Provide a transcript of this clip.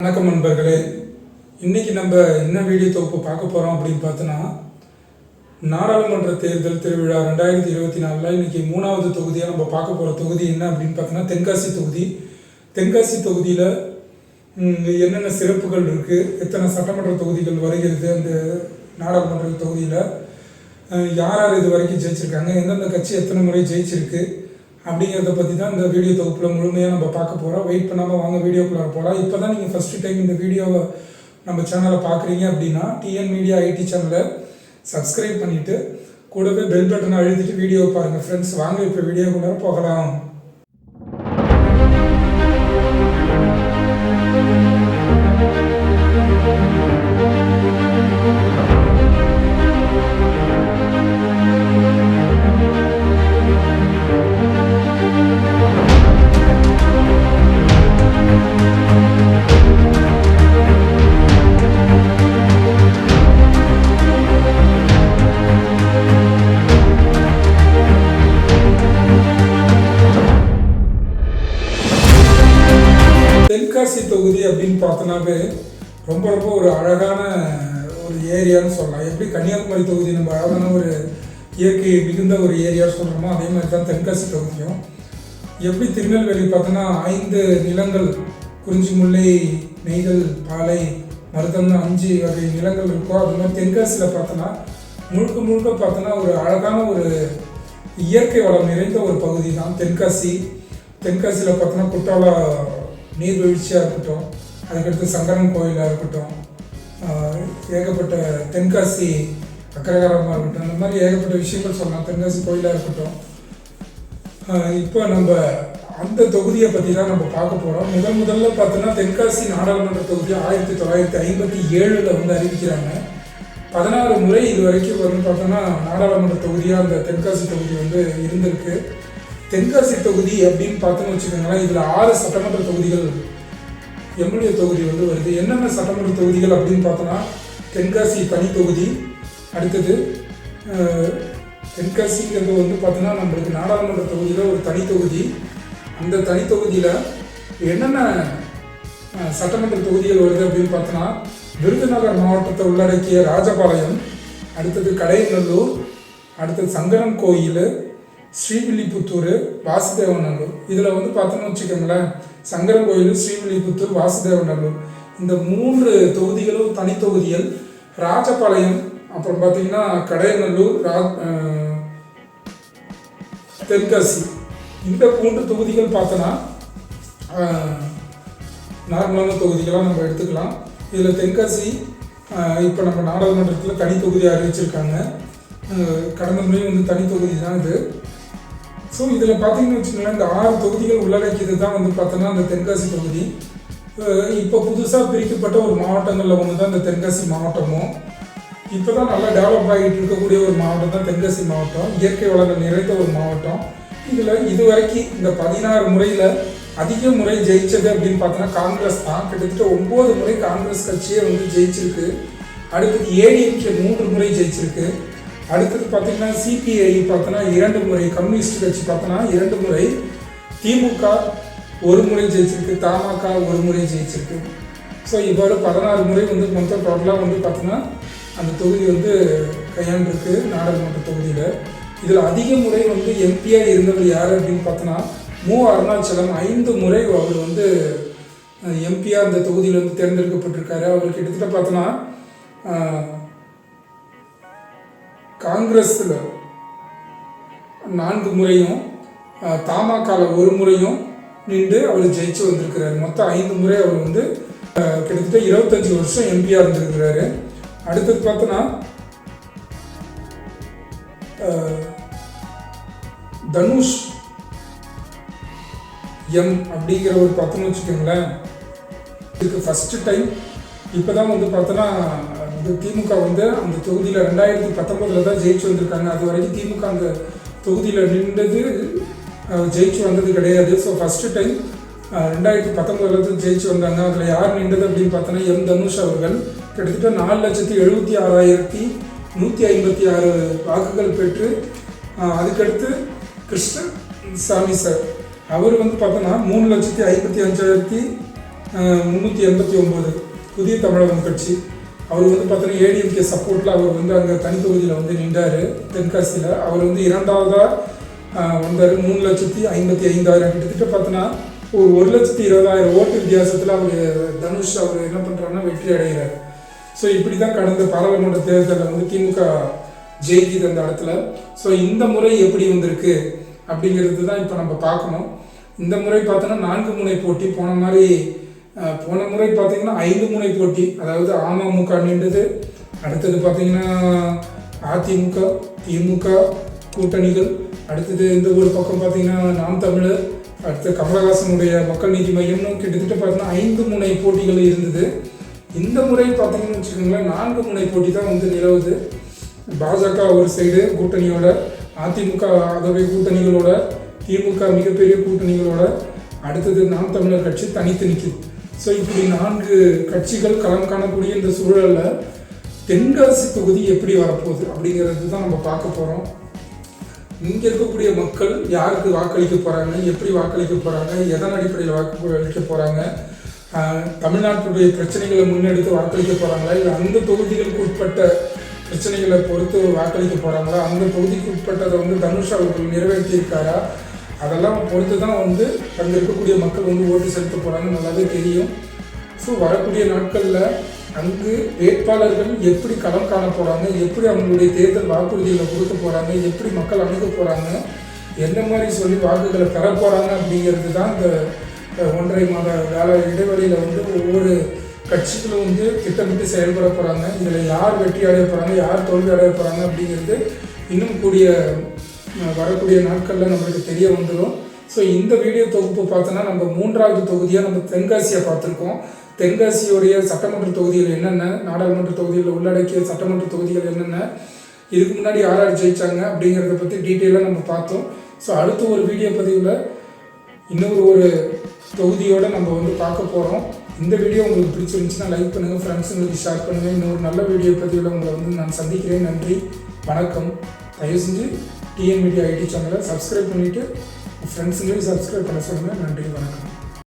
வணக்கம் நண்பர்களே. இன்னைக்கு நம்ம என்ன வீடியோ தொகுப்பு பார்க்க போகிறோம் அப்படின்னு பார்த்தோன்னா நாடாளுமன்ற தேர்தல் திருவிழா ரெண்டாயிரத்தி இருபத்தி நாலில் இன்னைக்கு மூணாவது தொகுதியாக நம்ம பார்க்க போகிற தொகுதி என்ன அப்படின்னு பார்த்தோன்னா தென்காசி தொகுதி. தென்காசி தொகுதியில் என்னென்ன சிறப்புகள் இருக்குது எத்தனை சட்டமன்ற தொகுதிகள் வருகிறது அந்த நாடாளுமன்ற தொகுதியில் யார் யார் இது வரைக்கும் ஜெயிச்சிருக்காங்க எந்தெந்த கட்சி எத்தனை முறை ஜெயிச்சிருக்கு அப்படிங்கிறத பற்றி தான் இந்த வீடியோ தொகுப்பில் முழுமையாக நம்ம பார்க்க போகிறோம் வெயிட் பண்ணாமல் வாங்க வீடியோக்குள்ளே போகலாம் இப்போ தான் நீங்கள் ஃபஸ்ட்டு டைம் இந்த வீடியோவை நம்ம சேனலை பார்க்குறீங்க அப்படின்னா டிஎன் மீடியா ஐடி சேனலை சப்ஸ்கிரைப் பண்ணிவிட்டு கூடவே பெல் பட்டனை அழுத்திட்டு வீடியோ பாருங்கள் ஃப்ரெண்ட்ஸ் வாங்க இப்போ வீடியோக்குள்ளே போகலாம். தென்காசி தொகுதி அப்படின்னு பார்த்தோன்னாவே ரொம்ப ரொம்ப ஒரு அழகான ஒரு ஏரியான்னு சொல்லலாம். எப்படி கன்னியாகுமரி தொகுதி நம்ம அழகான ஒரு இயற்கை மிகுந்த ஒரு ஏரியா சொல்கிறோமோ அதே மாதிரி தான் தென்காசி தொகுதியும். எப்படி திருநெல்வேலி பார்த்தோன்னா ஐந்து நிலங்கள் குறிஞ்சி முல்லை நெய்தல் பாலை மருதம்னு அஞ்சு வகை நிலங்கள் இருக்கோ அது மாதிரி தென்காசியில் பார்த்தோன்னா முழுக்க முழுக்க பார்த்தோன்னா ஒரு அழகான ஒரு இயற்கை வளம் நிறைந்த ஒரு பகுதி தான் தென்காசி தென்காசியில் பார்த்தோன்னா குற்றால நீர்வீழ்ச்சியாக இருக்கட்டும் அதுக்கடுத்து சங்கரன் கோயிலாக இருக்கட்டும் ஆஹ் ஏகப்பட்ட தென்காசி அக்கரகாரமாக இருக்கட்டும் இந்த மாதிரி ஏகப்பட்ட விஷயங்கள் சொல்லலாம். தென்காசி கோயிலாக இருக்கட்டும். ஆஹ் இப்போ நம்ம அந்த தொகுதியை பற்றி தான் நம்ம பார்க்க போகிறோம் முதல் முதல்ல பார்த்தோன்னா தென்காசி நாடாளுமன்ற தொகுதி ஆயிரத்தி தொள்ளாயிரத்தி ஐம்பத்தி ஏழில் வந்து அறிவிக்கிறாங்க. பதினாறு முறை இது வரைக்கும் வந்து பார்த்தோன்னா நாடாளுமன்ற தொகுதியாக அந்த தென்காசி தொகுதி வந்து இருந்திருக்கு. தென்காசி தொகுதி அப்படின்னு பார்த்தோம்னு வச்சுக்கோங்களேன் இதில் ஆறு சட்டமன்ற தொகுதிகள் எம்எல்ஏ தொகுதி வந்து வருது. என்னென்ன சட்டமன்ற தொகுதிகள் அப்படின்னு பார்த்தோன்னா தென்காசி தனி தொகுதி அடுத்தது தென்காசிங்கிறது வந்து பார்த்தோன்னா நம்மளுக்கு நாடாளுமன்ற தொகுதியில் ஒரு தனி தொகுதி. அந்த தனி தொகுதியில் என்னென்ன சட்டமன்ற தொகுதிகள் வருது அப்படின்னு பார்த்தோன்னா விருதுநகர் மாவட்டத்தை உள்ளடக்கிய ராஜபாளையம் அடுத்தது கடையநல்லூர் அடுத்தது சங்கரன் கோயில் ஸ்ரீவில்லிபுத்தூர் வாசுதேவநல்லூர். இதில் வந்து பார்த்தோன்னு வச்சுக்கோங்களேன் சங்கரன் கோயில் ஸ்ரீவில்லிபுத்தூர் வாசுதேவநல்லூர். இந்த மூன்று தொகுதிகளும் தனித்தொகுதிகள் ராஜபாளையம் அப்புறம் பார்த்தீங்கன்னா கடையநல்லூர் ரா தென்காசி. இந்த மூன்று தொகுதிகள் பார்த்தோன்னா நார்மலான தொகுதிகளாக நம்ம எடுத்துக்கலாம். இதில் தென்காசி இப்போ நம்ம நாடாளுமன்றத்தில் தனி தொகுதி அறிவிச்சிருக்காங்க. கடந்த முறையும் வந்து தனி தொகுதி தான் இது. ஸோ இதில் பார்த்தீங்கன்னு வச்சுக்கோங்களேன் இந்த ஆறு தொகுதிகள் உள்ளடக்கியது தான் வந்து பார்த்தோன்னா அந்த தென்காசி தொகுதி. இப்போ புதுசாக பிரிக்கப்பட்ட ஒரு மாவட்டங்களில் ஒன்று தான் இந்த தென்காசி மாவட்டமும் இப்போ தான் நல்லா டெவலப் ஆகிட்டு இருக்கக்கூடிய ஒரு மாவட்டம் தான் தென்காசி மாவட்டம். இயற்கை வளங்கள் நிறைந்த ஒரு மாவட்டம். இதில் இதுவரைக்கும் இந்த பதினாறு முறையில் அதிக முறை ஜெயிச்சது அப்படின்னு பார்த்தோன்னா காங்கிரஸ் தான். கிட்டத்தட்ட ஒம்பது முறை காங்கிரஸ் கட்சியே வந்து ஜெயிச்சிருக்கு. அடுத்து ஏடிஎம்கே மூன்று முறை ஜெயிச்சிருக்கு. அடுத்தது பார்த்தீங்கன்னா சிபிஐ பார்த்தோன்னா இரண்டு முறை கம்யூனிஸ்ட் கட்சி பார்த்தோன்னா இரண்டு முறை திமுக ஒரு முறை ஜெயிச்சிருக்கு தமாக ஒரு முறை ஜெயிச்சிருக்கு. ஸோ இவ்வாறு பதினாறு முறை வந்து மொத்தம் டோட்டலாக வந்து பார்த்தோன்னா அந்த தொகுதி வந்து கையாண்டிருக்கு நாடாளுமன்ற தொகுதியில். இதில் அதிக முறை வந்து எம்பியாக இருந்தவர் யார் அப்படின்னு பார்த்தோன்னா மு. அருணாச்சலம் ஐந்து முறை அவர் வந்து எம்பியாக அந்த தொகுதியில் வந்து தேர்ந்தெடுக்கப்பட்டிருக்காரு. அவர் கிட்டத்தட்ட பார்த்தோன்னா காங்கிரஸில் நான்கு முறையும் அஹ், ஒரு முறையும் நின்று அவர் ஜெயிச்சு வந்திருக்கிறாரு. மொத்தம் ஐந்து முறை அவர் வந்து கிட்டத்தட்ட இருபத்தஞ்சி வருஷம் எம்பியாக இருந்திருக்கிறாரு. அடுத்தது பார்த்தோன்னா தனுஷ் எம் அப்படிங்கிற ஒரு பார்த்தோன்னு வச்சுக்கோங்களேன். இதுக்கு ஃபஸ்ட்டு டைம் இப்போ தான் வந்து பார்த்தோன்னா இந்த திமுக வந்து அந்த தொகுதியில் ரெண்டாயிரத்தி பத்தொம்போதில் தான் ஜெயிச்சு வந்திருக்காங்க. அது வரைக்கும் திமுக அந்த தொகுதியில் நின்றது ஜெயிச்சு வந்தது கிடையாது. ஸோ ஃபஸ்ட்டு டைம் ரெண்டாயிரத்தி பத்தொம்போதில் தான் ஜெயிச்சு வந்தாங்க. அதில் யார் நின்றது அப்படின்னு பார்த்தோன்னா எம் தனுஷ் அவர்கள். கிட்டத்தட்ட நாலு லட்சத்தி எழுபத்தி ஆறாயிரத்தி நூற்றி ஐம்பத்தி ஆறு வாக்குகள் பெற்று அதுக்கடுத்து கிருஷ்ண சாமி சார். அவர் வந்து பார்த்தோன்னா மூணு லட்சத்தி ஐம்பத்தி அஞ்சாயிரத்தி முந்நூற்றி எண்பத்தி ஒம்பது புதிய தமிழகம் கட்சி. அவர் வந்து பார்த்தீங்கன்னா ஏடிஎம்கே சப்போர்ட்டில் அவர் வந்து அங்கே தனித்தொகுதியில் வந்து நின்றார். தென்காசியில். அவர் வந்து இரண்டாவதாக வந்தார். மூணு லட்சத்தி ஐம்பத்தி ஐந்தாயிரம். கிட்டத்தட்ட பார்த்தோன்னா ஒரு ஒரு லட்சத்தி இருபதாயிரம் ஓட்டு வித்தியாசத்தில் அவர் தனுஷ் அவர் என்ன பண்ணுறாருன்னா வெற்றி அடைகிறார். ஸோ இப்படி தான் கடந்த பாராளுமன்ற தேர்தலில் வந்து திமுக ஜெயிக்குது அந்த இடத்துல. ஸோ இந்த முறை எப்படி வந்திருக்கு அப்படிங்கிறது தான் இப்போ நம்ம பார்க்கணும். இந்த முறை பார்த்தோன்னா நான்கு முனை போட்டி போன மாதிரி போன முறை பார்த்தீங்கன்னா ஐந்து முனை போட்டி. அதாவது அமமுக நின்றது. அடுத்தது பார்த்தீங்கன்னா அதிமுக திமுக கூட்டணிகள். அடுத்தது இந்த ஒரு பக்கம் பார்த்தீங்கன்னா நாம் தமிழர் அடுத்து கமலஹாசனுடைய மக்கள் நீதி மையம்னு கிட்டத்தட்ட பார்த்தீங்கன்னா ஐந்து முனை போட்டிகள் இருந்தது. இந்த முறை பார்த்தீங்கன்னு வச்சுக்கோங்களேன் நான்கு முனை போட்டி தான் வந்து நிலவுது. பாஜக ஒரு சைடு கூட்டணியோட அதிமுக ஆகவே கூட்டணிகளோட திமுக மிகப்பெரிய கூட்டணிகளோட அடுத்தது நாம் தமிழர் கட்சி தனித்து நிற்குது ஸோ இப்படி நான்கு கட்சிகள் களம் காணக்கூடிய இந்த சூழலில் தென்காசி தொகுதி எப்படி வரப்போகுது அப்படிங்கிறது தான் நம்ம பார்க்க போகிறோம் இங்கே இருக்கக்கூடிய மக்கள் யாருக்கு வாக்களிக்க போகிறாங்க எப்படி வாக்களிக்க போகிறாங்க எதன் அடிப்படையில் வாக்களிக்க போகிறாங்க தமிழ்நாட்டுடைய பிரச்சனைகளை முன்னெடுத்து வாக்களிக்க போகிறாங்களா இல்லை அந்த தொகுதிகளுக்கு உட்பட்ட பிரச்சனைகளை பொறுத்து வாக்களிக்க போகிறாங்களா அந்த தொகுதிக்கு உட்பட்டதை வந்து தனுஷ் அவர்கள் நிறைவேற்றியிருக்காரா அதெல்லாம் பொறுத்து தான் வந்து அங்கே இருக்கக்கூடிய மக்கள் வந்து ஓட்டு செலுத்த போகிறாங்கன்னு நல்லாவே தெரியும். ஸோ வரக்கூடிய நாட்களில் அங்கு வேட்பாளர்கள் எப்படி களம் காண போகிறாங்க எப்படி அவங்களுடைய தேர்தல் வாக்குறுதிகளை கொடுக்க போகிறாங்க எப்படி மக்கள் அணுக போகிறாங்க எந்த மாதிரி சொல்லி வாக்குகளை பெற போகிறாங்க அப்படிங்கிறது தான் இந்த ஒன்றரை மாத கால இடைவெளியில் வந்து ஒவ்வொரு கட்சிகளும் வந்து திட்டமிட்டு செயல்பட போகிறாங்க இதில் யார் வெற்றி அடைய போகிறாங்க யார் தோல்வி அடைய போகிறாங்க அப்படிங்கிறது இன்னும் கூடிய வரக்கூடிய நாட்களில் நம்மளுக்கு தெரிய வந்துடும் ஸோ இந்த வீடியோ தொகுப்பு பார்த்தோன்னா நம்ம மூன்றாவது தொகுதியாக நம்ம தென்காசியை பார்த்துருக்கோம். தென்காசியோடைய சட்டமன்ற தொகுதிகள் என்னென்ன நாடாளுமன்ற தொகுதிகளில் உள்ளடக்கிய சட்டமன்ற தொகுதிகள் என்னென்ன இதுக்கு முன்னாடி யார் யார் ஜெயிச்சாங்க அப்படிங்கிறத பற்றி டீட்டெயிலாக நம்ம பார்த்தோம். ஸோ அடுத்த ஒரு வீடியோ பதிவில் இன்னொரு ஒரு தொகுதியோடு நம்ம வந்து பார்க்க போகிறோம் இந்த வீடியோ உங்களுக்கு பிடிச்சிருந்துச்சுன்னா லைக் பண்ணுங்கள் ஃப்ரெண்ட்ஸுங்களுக்கு ஷேர் பண்ணுங்கள் இன்னொரு நல்ல வீடியோ பதிவில் உங்களை வந்து நான் சந்திக்கிறேன். நன்றி வணக்கம். தயவு செஞ்சு டிஎன் மீடியா ஐடி சேனலை சப்ஸ்கிரைப் பண்ணிவிட்டு ஃப்ரெண்ட்ஸுங்களையும் சப்ஸ்கிரைப் பண்ண சொல்லுங்கள் நன்றி வணக்கம்